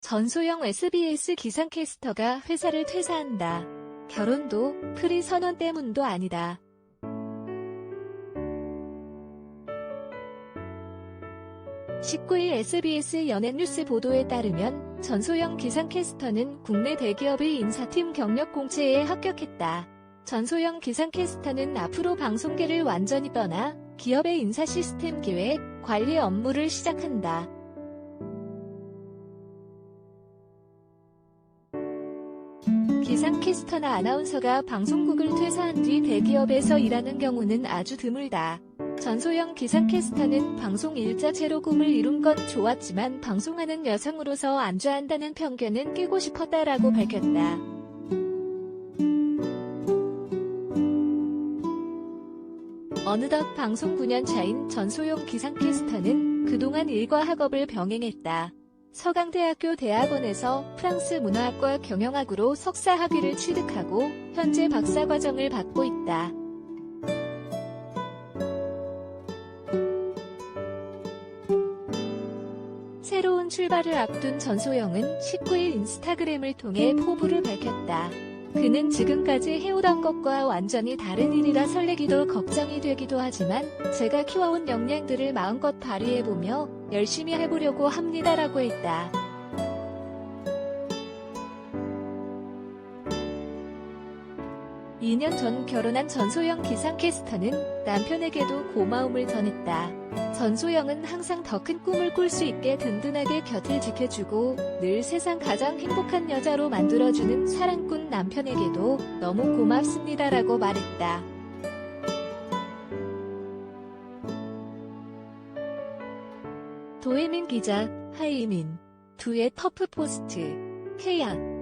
전소영 SBS 기상캐스터가 회사를 퇴사한다. 결혼도 프리 선언 때문도 아니다. (19일) SBS 연예뉴스 보도에 따르면 전소영 기상캐스터는 국내 대기업의 인사팀 경력 공채에 합격했다. 전소영 기상캐스터는 앞으로 방송계를 완전히 떠나 기업의 인사 시스템 기획, 관리 업무를 시작한다. 기상캐스터나 아나운서가 방송국을 퇴사한 뒤 대기업에서 일하는 경우는 아주 드물다. 전소영 기상캐스터는 방송 일자체로 꿈을 이룬 건 좋았지만 방송하는 여성으로서 안주한다는 편견은 깨고 싶었다라고 밝혔다. 어느덧 방송 9년 차인 전소영 기상캐스터는 그동안 일과 학업을 병행했다. 서강대학교 대학원에서 프랑스 문화학과 경영학으로 석사 학위를 취득하고 현재 박사 과정을 받고 있다. 새로운 출발을 앞둔 전소영은 19일 인스타그램을 통해 포부를 밝혔다. 그는 지금까지 해오던 것과 완전히 다른 일이라 설레기도 걱정이 되기도 하지만 제가 키워온 역량들을 마음껏 발휘해보며 열심히 해보려고 합니다라고 했다. (2년) 전 결혼한 전소영 기상캐스터는 남편에게도 고마움을 전했다. 전소영은 항상 더 큰 꿈을 꿀 수 있게 든든하게 곁을 지켜주고 늘 세상 가장 행복한 여자로 만들어주는 사랑꾼 남편에게도 너무 고맙습니다라고 말했다. 도혜민 기자, 하이민, 두의 터프 포스트, 케야.